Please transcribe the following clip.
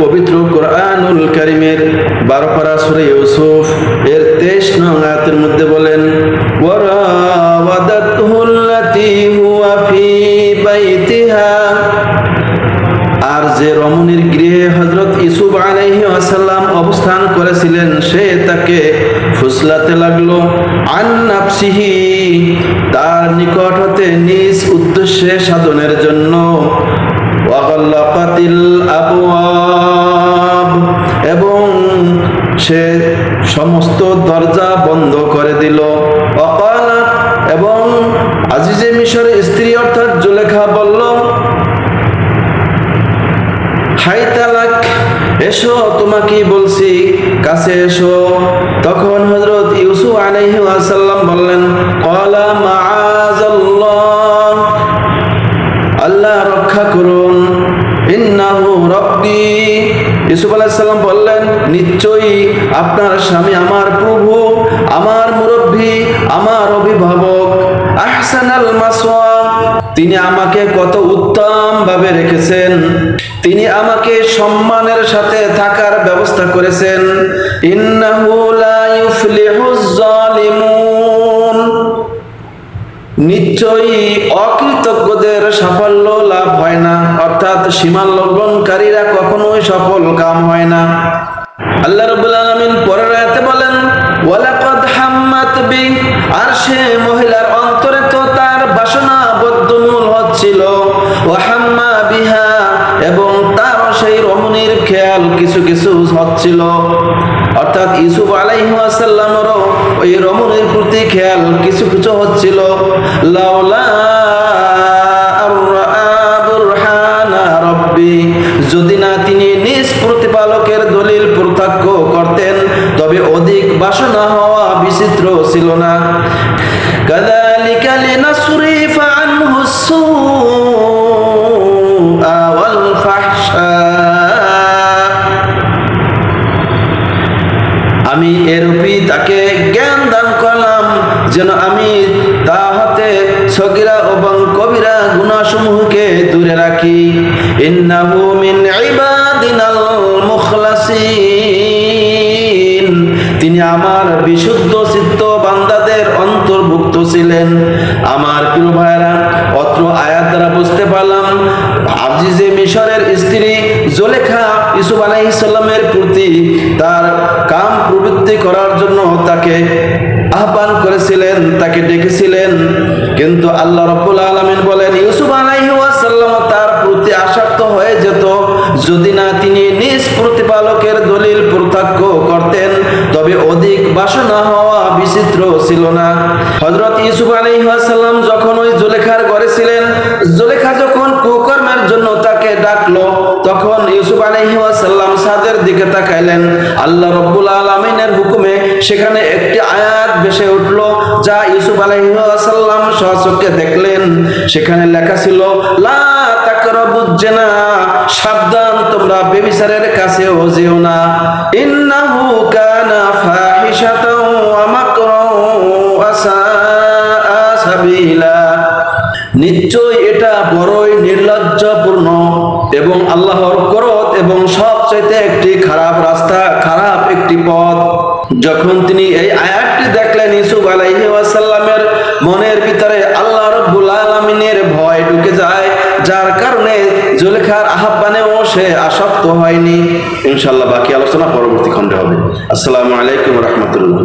পবিত্র কোরআনুল কারিমের বারো পারা সুরে ইউসুফ এর তেইশ নং মধ্যে বলেন আর যে রমণীর গৃহে হজরত ইসুফ আলাইহি আসাল্লাম অবস্থান করেছিলেন, সে তাকে ফুসলাতে লাগল, আন নাফসিহি। তার নিকট হতে নিজ উদ্দেশ্যে সাধনের জন্য ওয়াগাল্লাকাতিল সে সমস্ত দরজা বন্ধ করে দিল। অকালাত এবং আজিজে মিশরের স্ত্রী অর্থাৎ জুলেখা বলল, হাই তালাক, এসো তোমাকে বলছি, কাছে এসো। ইউসুফ আলাইহিস সালাম বললেন, নিশ্চয়ই আপনার স্বামী আমার প্রভু, আমার মুরব্বী, আমার অভিভাবক। আহসানাল মাসওয়া, তিনি আমাকে কত উত্তম ভাবে রেখেছেন। তিনি আমাকে সম্মানের সাথে থাকার ব্যবস্থা করেছেন। ইন্নাহু লা ইউফলিহুজ জালিমুন। নিশ্চয়ই অকৃতজ্ঞদের সাফল্য লাভ হয় না। অর্থাৎ সীমা লঙ্ঘনকারীরা কখনোই সফল কাম হয় না। আল্লাহ রাব্বুল আলামিন পরের আয়াতে বলেন, ওয়ালাকাদ হাম্মাত বি আর সে মহিলার অন্তরে তো তার বাসনা বদ্ধমূল হচ্ছিল। ওয়া হাম্মা বিহা এবং তার সেই রমণীর খেয়াল কিছু কিছু হচ্ছিল অর্থাৎ ইউসুফ আলাইহিস সালামেরও ওই রমণীর প্রতি খেয়াল কিছু কিছু হচ্ছিল। লাউলা যদি না তিনি নিজ প্রতিপালকের দলিল প্রত্যক্ষ করতেন, তবে অধিক বাসনা হওয়া বিচিত্র ছিল না। এরূপই তাকে জ্ঞান দান করলাম, যেন আমি তা হতে সগিরা এবং কবিরা গুণাসমূহকে দূরে রাখি। তিনি আমার বিশুদ্ধ চিত্ত বান্দাদের অন্তর্ভুক্ত ছিলেন। আমার প্রিয় ভাইরা অত্র আয়াত দ্বারা বুঝতে পারলাম আজিজে মিশরের স্ত্রী জোলেখা ইসুফ আলাইহিস সালামের প্রতি তার কাম প্রবৃত্তি করার জন্য তাকে আহ্বান করেছিলেন, তাকে ডেকেছিলেন। কিন্তু আল্লাহ রব্বুল আলামিন বলেন, ইউসুফ আলাইহি ওয়াসাল্লাম তার প্রতি আসক্ত হয়ে যেত। যদি না তিনি নিজ প্রতিপালকের দলিল প্রত্যক্ষ করতেন, তবে অধিক বাসনা হওয়া বিচিত্র ছিল না। হজরত ইউসুফ আলাইহিস সালাম যখন ওই জুলেখার ঘরে ছিলেন, জুলেখা যখন কুকর্মের জন্য তাকে ডাকলো তখন ইউসুফ আলাইহি ওয়াসাল্লাম সাদের দিকে তাকাইলেন। আল্লাহ রব্বুল আলামিনের হুকুমে সেখানে একটি আয়াত ভেসে উঠল, যা ইউসুফ আলাইহি ওয়াসাল্লাম সচক্ষে দেখলেন। সেখানে লেখা ছিল, লা সাবধান, তোমরা বেবিচারের কাছেও যেও না। ইন্নাহু কানা নিশ্চয় এটা বড়ই নির্লজ্জপূর্ণ। এবং আল্লাহর করত এবং সবচাইতে একটি খারাপ রাস্তা, খারাপ একটি পথ। যখন তিনি এই আয়াতটি দেখলেন ইসুফ আলাইহি ওয়াসাল্লামের মনের ভিতরে আল্লাহ রব্বুল আলামিনের ভয় ঢুকে যায়, যার কারণে জুলেখার আহ্বানেও সে আসক্ত হয়নি। ইনশাল্লাহ বাকি আলোচনা পরবর্তী খণ্ডে হবে। আসসালামু আলাইকুম রহমতুল্লাহ।